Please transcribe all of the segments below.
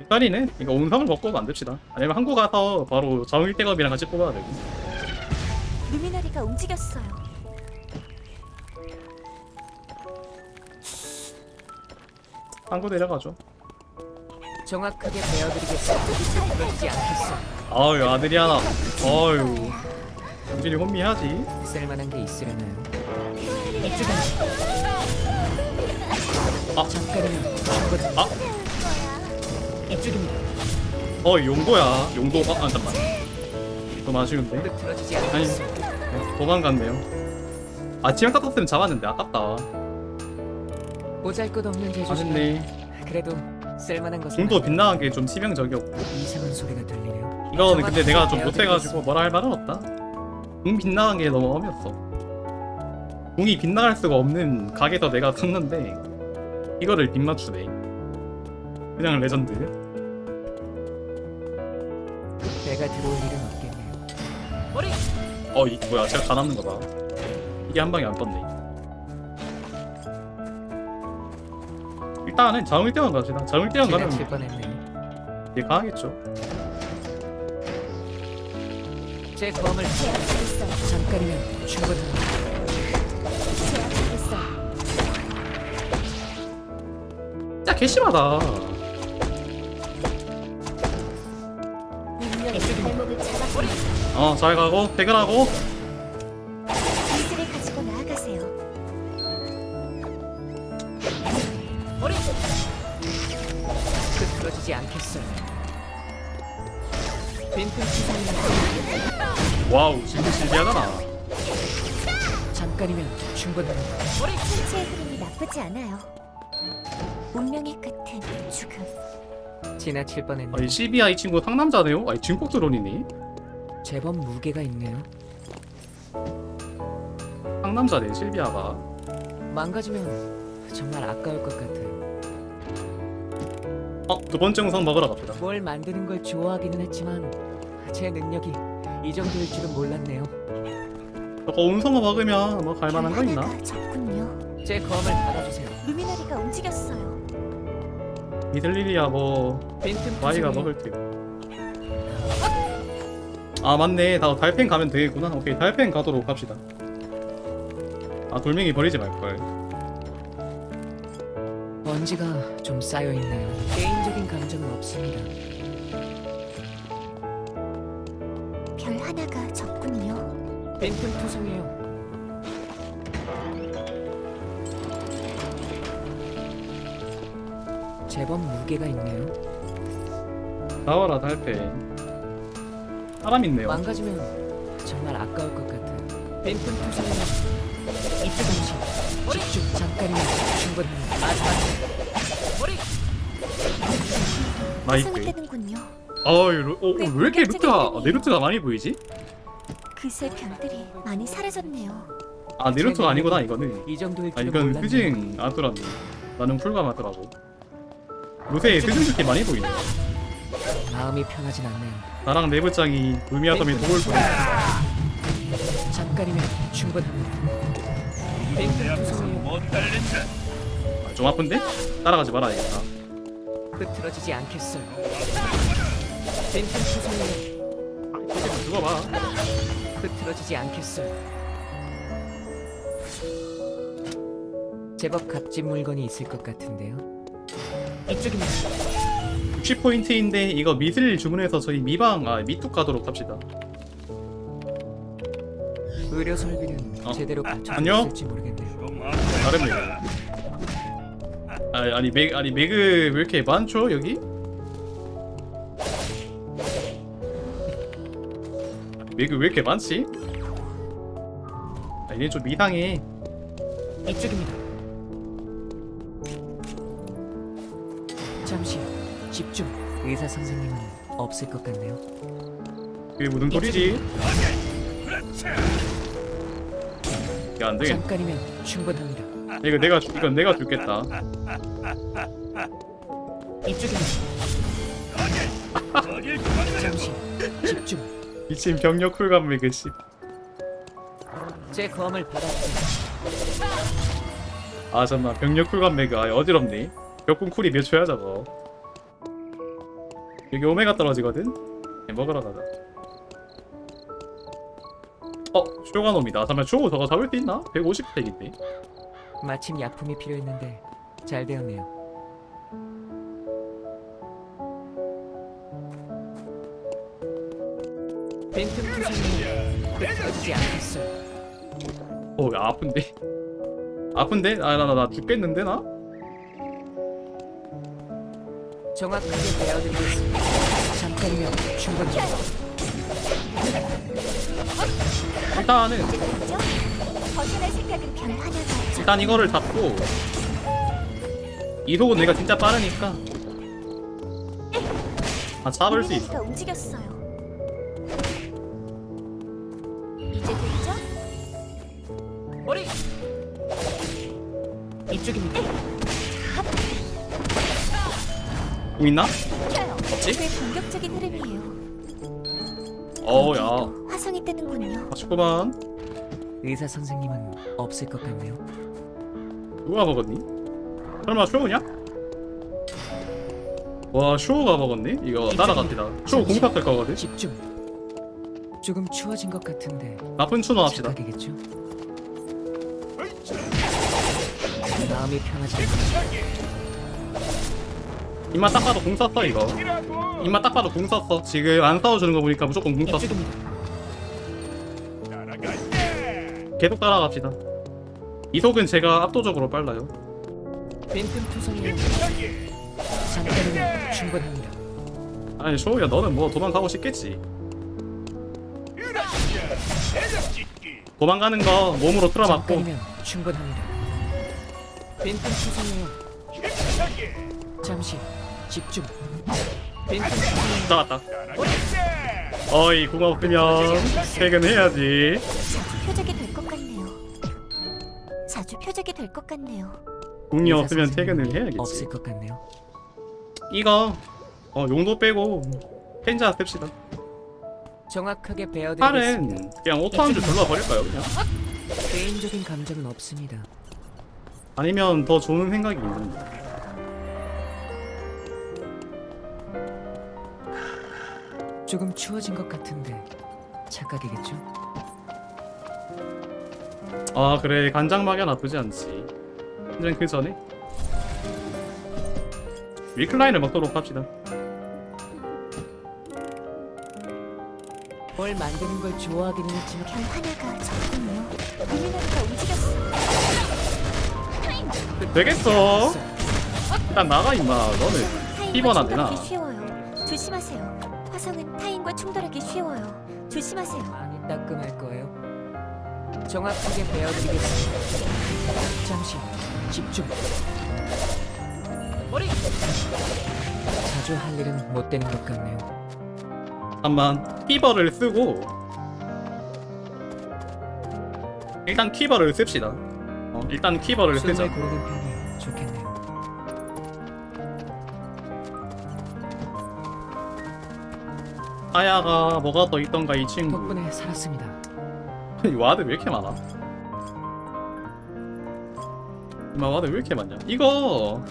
일단이는 이거 운성을 먹고 만듭시다. 아니면 한국 가서 바로 정일 대검이랑 같이 뽑아야 되고. 루미나리가 움직였어요. 한국 내려가죠. 정확하게 베어드리겠어. 그러지 않겠어. 아유 아들이 하나. 아유. 우진이 혼미하지. 쓸만한 게 있으려나요? 아. 잠깐이면 충분히. 아. 이쪽입니다. 어 용도야. 용도. 아, 아 잠깐만. 좀 아쉬운데. 아니. 어, 도망갔네요. 아 지금 땄었으면 잡았는데 아깝다. 보잘것없는 제주지만 아쉽네. 그래도 쓸만한 것은 중도 빗나간 게좀 치명적이었고. 이상한 소리가 들리네요. 이거는 근데 내가 좀 못해가지고 뭐라 할 말은 없다. 궁 빗나간 게 너무 험했어. 궁이 빗나갈 수가 없는 각에서 내가 탔는데 이거를 빗맞추네. 그냥 레전드. 배가 들어올 일은 없겠네요. 어, 이 뭐야? 제가 다 남는 거다. 이게 한 방에 안 떴네. 일단은 자물대원 갑시다. 자물대원 가면 지나칠 뻔했네요. 이게 강하겠죠. 제 검을 제압하겠어요. 잠깐이면 충분합니다. 제압하겠어요. 개심하다. 어, 잘 가고 퇴근하고. 이들을 가지고 나아가세요. 흐트러지지 않겠어요. 빈틈 시선이 와우, 진짜 신기하잖아. 잠깐이면 충분합니다. 천체의 흐름이 나쁘지 않아요. 운명의 끝은 죽음. 지나칠 뻔했네. 아니 CBI 친구 상남자네요? 아니 중국 드론이니? 제법 무게가 있네요. 상남자네 실비아가 망가지면 정말 아까울 것 같아요. 어? 두 번째 영상 먹으러 갑시다 뭘 만드는 걸 좋아하기는 했지만 제 능력이 이 정도일 줄은 몰랐네요. 저거 운성어 먹으면 뭐 갈만한 거 있나? 적군요. 제 검을 받아주세요. 루미나리가 움직였어요. 일이야 뭐 마이가 먹을 테고 아 맞네 다 달팽 가면 되겠구나 오케이 달팽 가도록 합시다 아 돌멩이 버리지 말걸 먼지가 좀 쌓여 있나요? 개인적인 감정은 없습니다. 별 하나가 적군요. 빈틈 투성이에요. 제법 무게가 있네요. 나와라 달팽 사람 있네요 망가지면 정말 아까울 것 같아요. 빈틈 투성이에요. 이쪽 음식 집중 잠깐이면 충분합니다. 아주 나이스 생각되는군요. 어이 루, 어, 어, 왜 이렇게 루트가 아, 내 루트가 많이 보이지? 그새 별들이 많이 사라졌네요. 아 내 루트가 아니구나 이거는 이 정도일 아 줄은 이건 몰랐네요. 흐징 아더라니 나는 풀감 하더라고 요새 흐징 루트 많이 보이네 마음이 편하진 않네요. 나랑 내부장이 루미아섬에 도울 뻔 잠깐이면 충분합니다. 빈틈 투성이에요. 아, 좀 아픈데? 따라가지 말아야겠다 흐트러지지 않겠어요. 투성이에요. 이제 죽어봐 흐트러지지 않겠어요. 제법 값진 물건이 있을 것 같은데요. 이쪽입니다. 60포인트인데 이거 미슬 주문해서 저희 미방 아 미뚝 가도록 합시다 의료 설비는 어. 제대로 안녕? 있을지 모르겠네요. 다른 매그 아니 아니 매그 아니 매그 왜 이렇게 많죠 여기? 매그 왜 이렇게 많지? 아 얘네 좀 이상해 이쪽입니다. 집중. 의사 선생님은 없을 것 같네요. 그게 무슨 소리지? 이게 안 되겠네 잠깐이면 충분합니다. 이거 내가 주- 이건 내가 죽겠다 이쪽입니다. 잠시 집중. 미친 병력 쿨감 매그 씨 제 검을 받아주세요. 아 잠만 병력 쿨감 매그 아 어지럽네 벽분 쿨이 몇 초야 저거 여기 오메가 떨어지거든? 네, 먹으러 가자 어? 쇼가 놈이다 잠깐만 쇼 저거 잡을 수 있나? 150팩인데 마침 약품이 필요했는데 잘 되었네요. 벤튼 투성이는 끝까지 않겠어요. 어, 야, 아픈데? 아픈데? 아, 나, 나, 나 죽겠는데, 나? 정확하게 베어드리겠습니다. 잠깐이면 충분히 일단은, 그죠? 벗어날 생각은. 일단 이거를 잡고, 이속은 내가 진짜 빠르니까, 아, 잡을 수 있어. 움직였어요. 이제 됐죠? 머리 이쪽입니다. 있나? 없지? 꽤 공격적인 흐름이에요. 어우, 야. 거기에도 화성이 뜨는군요. 아쉽구만. 의사 선생님은 없을 것 같네요. 누가 먹었니? 설마 쇼우냐? 와, 쇼우가 먹었네? 이거 따라갑니다. 쇼우 될 거거든? 집중. 조금 추워진 것 같은데 나쁜 추노 합시다. 착각이겠죠? 마음이 편하지 않네. 입맛 딱 봐도 공 썼어, 이거. 입맛 딱 봐도 공 썼어. 지금 안 싸워주는 거 보니까 무조건 공 썼어. 계속 따라갑시다. 이속은 제가 압도적으로 빨라요. 충분합니다. 아니 쇼우야 너는 뭐 도망가고 싶겠지. 도망가는 거 몸으로 틀어맞고 충분합니다. 벤튼 투성이요. 잠시 집중. 나왔다. 어이 궁 없으면 퇴근해야지. 자주 표적이 될 것 같네요. 자주 표적이 될 것 같네요. 궁이 없으면 퇴근을 해야겠지. 없을 것 같네요. 이거 어 용도 빼고 펜자 씁시다. 정확하게 베어드리겠습니다. 팔은 그냥 오토 한줄 둘러 버릴까요 그냥? 개인적인 감정은 없습니다. 아니면 더 좋은 생각이 있는데. 조금 추워진 것 같은데 착각이겠죠? 아 그래 간장 막야 나쁘지 않지. 그냥 그 전에 위클라인을 먹도록 합시다. 뭘 만드는 걸 좋아하기는 했지만 별 하나가 적군요. 루미나리가 움직였어요. 되겠어. 일단 나가 임마. 너는 안 되나? 쉬워요. 조심하세요. 화성은 타인과 충돌하기 쉬워요. 조심하세요. 많이 따끔할 거예요. 정확하게 베어드리겠습니다. 잠시 집중. 머리. 자주 할 일은 못 되는 것 같네요. 잠만 키버를 쓰고 일단 키버를 씁시다. 어, 일단 키버를 쓰자. 손을 고르는 편이 좋겠네요. 아야가 뭐가 더 있던가 이 친구. 덕분에 살았습니다. 이 와드 왜 이렇게 많아? 이마 와드 왜 이렇게 많냐? 이거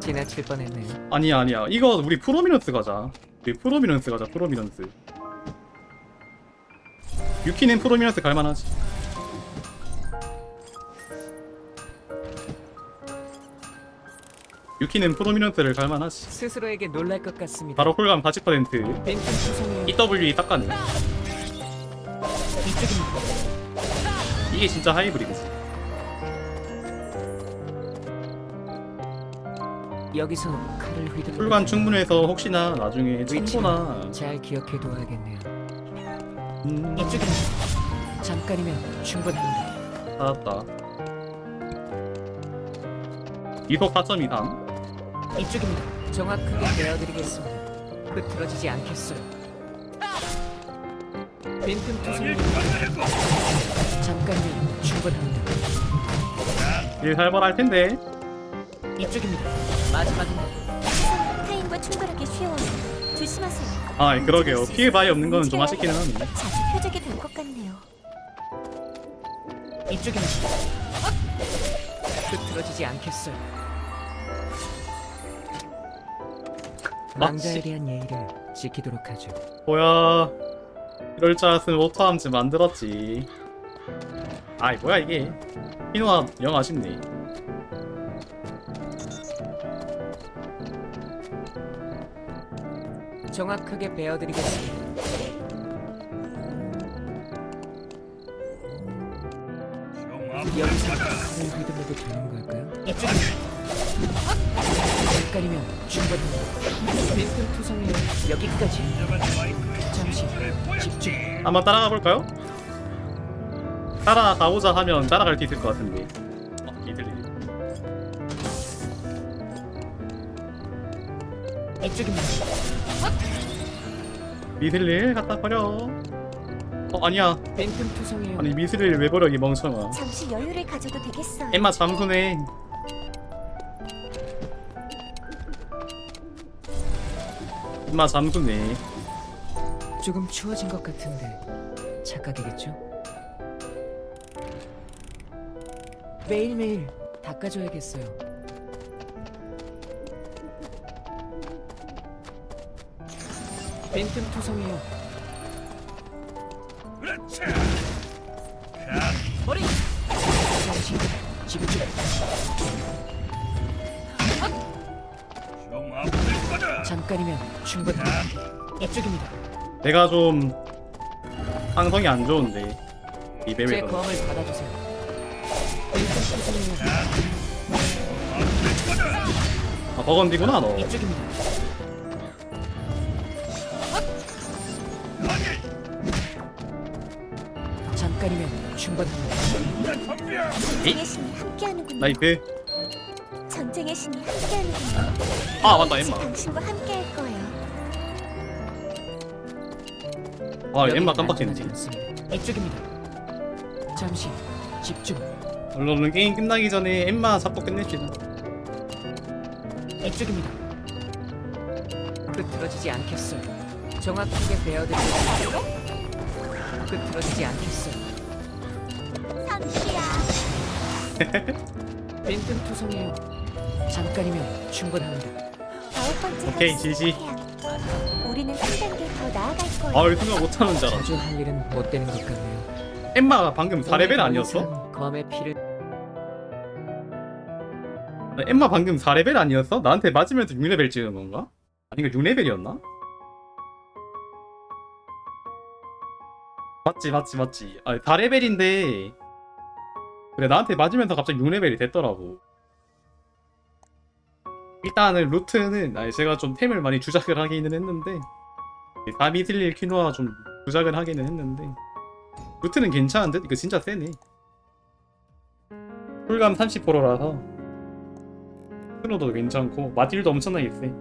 지나칠 뻔했네요. 아니야 아니야. 이거 우리 프로미넌스 가자. 우리 프로미넌스 가자. 프로미넌스. 유키는 프로미넌스 갈만하지. 유키는 프로미넌스를 갈만하지. 스스로에게 놀랄 것 같습니다. 바로 쿨감 40% 벤튼 투성이요. EW 닦아내. 이쪽입니다. 이게 진짜 하이브리드지. 여기서 칼을 휘두르. 쿨감 충분해서 혹시나 나중에 참고나 잘 기억해 둬야겠네요. 음, 이쪽입니다. 잠깐이면 충분합니다. 받았다. 이속 4.23. 이쪽입니다. 정확하게 베어드리겠습니다. 흐트러지지 않겠어요. 벤튼 투성이 잠깐이면 충분합니다. 일 살벌할 텐데. 이쪽입니다. 마지막입니다. 타인과 충돌하기 쉬워요. 조심하세요. 아 그러게요 피해 바위 없는 거는 좀 아쉽기는 하네 자주 표적이 될 것 같네요. 이쪽입니다. 흐트러지지 않겠어요. 맞지? 대한 예의를 지키도록 하죠. 뭐야 이럴 줄 알았으면 오토함즈 만들었지 아이 뭐야 이게 피노아 영 아쉽네 정확하게 베어드리겠습니다. 여기서 칼을 휘둘러도 되는 걸까요? 이쪽입니다. 잠깐이면 충분합니다. 빈틈 투성이 여기까지. 잠시 집중. 한번 따라가 볼까요? 따라가보자 하면 따라갈 수 있을 것 같은데 어, 이들이 이쪽입니다. 미슬릴 갖다 버려 어 아니야 빈틈 투성이에요. 아니 미슬릴 왜 버려 이 멍청아 잠시 여유를 가져도 되겠어요. 엠마 잠수네 엠마 잠수네 조금 추워진 것 같은데 착각이겠죠? 매일매일 닦아줘야겠어요. 빈틈 투성이에요. 머리! 잠시 집중. 잠깐이면 충분합니다. 이쪽입니다. 내가 좀 상성이 안 좋은데 이 제 맵에서 검을 받아주세요. 아 버건디구나 너 이쪽입니다. 잠깐이면 충분합니다. 신이 함께하는군요. 나이스 전쟁의 신이 함께하는군요. 아 맞다 엠마 당신과 함께할 거예요. 아 엠마 깜빡했네. 이쪽입니다. 잠시 집중. 얼른 게임 끝나기 전에 엠마 잡고 끝냅시다 이쪽입니다. 흐트러지지 않겠어요. 정확하게 베어드리겠습니다. 흐트러지지 않겠어요. 삼시야. 빈틈 투성이에요. 잠깐이면 충분합니다. 아홉 번째 오케이, 할 지지. 해야. 우리는 한 단계 더 나아갈 거예요. 아유 생각 못하는 줄 자주 할 일은 못 되는 것 같네요. 엠마가 방금 4레벨 아니었어? 검의 피를 엠마 방금 4레벨 아니었어? 나한테 맞으면서 6레벨 찍은 건가? 아니 이거 6레벨이었나? 맞지 맞지 맞지 아 4레벨인데 그래 나한테 맞으면서 갑자기 6레벨이 됐더라고 일단은 루트는 아니 제가 좀 템을 많이 주작을 하기는 했는데 다미슬릴 퀴노아 좀 주작을 하기는 했는데 루트는 괜찮은데? 이거 진짜 세네. 쿨감 30%라서 스노도 괜찮고 마딜도 엄청나게 세